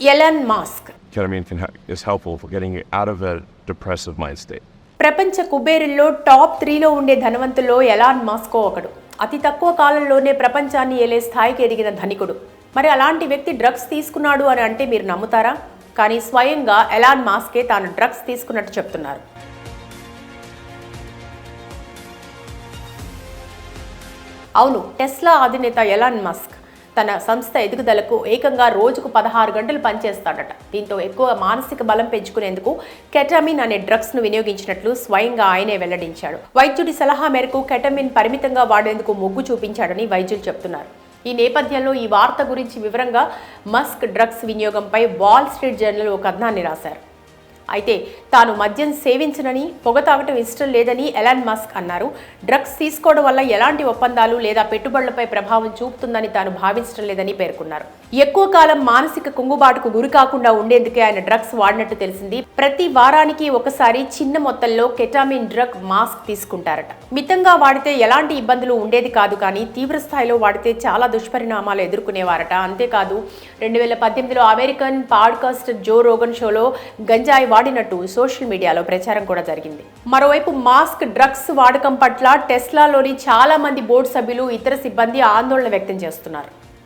Elon Musk. ప్రపంచ కుబేరుల్లో top త్రీలో ఉండే ధనవంతుల్లో ఎలాన్ మాస్కో ఒకడు. అతి తక్కువ కాలంలోనే ప్రపంచాన్ని ఏలే స్థాయికి ఎదిగిన ధనికుడు. మరి అలాంటి వ్యక్తి డ్రగ్స్ తీసుకున్నాడు అని అంటే మీరు నమ్ముతారా? కానీ స్వయంగా ఎలాన్ మాస్కే తాను డ్రగ్స్ తీసుకున్నట్టు చెప్తున్నారు. అవును టెస్లా అధినేత ఎలాన్ మస్క్. తన సంస్థ ఎదుగుదలకు ఏకంగా రోజుకు పదహారు గంటలు పనిచేస్తాడట. దీంతో ఎక్కువ మానసిక బలం పెంచుకునేందుకు కెటమిన్ అనే డ్రగ్స్ను వినియోగించినట్లు స్వయంగా ఆయనే వెల్లడించాడు. వైద్యుడి సలహా మేరకు కెటమిన్ పరిమితంగా వాడేందుకు మొగ్గు చూపించాడని వైద్యులు చెప్తున్నారు ఈ నేపథ్యంలో ఈ వార్త గురించి వివరంగా మస్క్ డ్రగ్స్ వినియోగంపై వాల్ స్ట్రీట్ జర్నల్ ఒక కథనాన్ని రాశారు. అయితే తాను మద్యం సేవించనని పొగ తాగటం ఇష్టం లేదని ఎలాన్ మస్క్ అన్నారు. డ్రగ్స్ తీసుకోవడం వల్ల ఎలాంటి ఒప్పందాలు లేదా పెట్టుబడులపై ప్రభావం చూపుతుందని తాను భావించడం లేదని పేర్కొన్నారు. ఎక్కువ కాలం మానసిక కుంగుబాటుకు గురి కాకుండా ఉండేందుకే ఆయన డ్రగ్స్ వాడినట్టు తెలిసింది. ప్రతి వారానికి ఒకసారి చిన్న మొత్తంలో కెటామిన్ డ్రగ్ మాస్క్ తీసుకుంటారట. మితంగా వాడితే ఎలాంటి ఇబ్బందులు ఉండేది కాదు కానీ తీవ్ర స్థాయిలో వాడితే చాలా దుష్పరిణామాలు ఎదుర్కొనేవారట. అంతేకాదు రెండు వేల పద్దెనిమిదిలో అమెరికన్ పాడ్కాస్ట్ జో రోగన్ షోలో గంజాయి వాడినట్టు సోషల్ మీడియాలో ప్రచారం కూడా జరిగింది. మరోవైపు మాస్క్ డ్రగ్స్ వాడకం పట్ల టెస్లాలోని చాలా మంది బోర్డు సభ్యులు ఇతర సిబ్బంది ఆందోళన వ్యక్తం చేస్తున్నారు.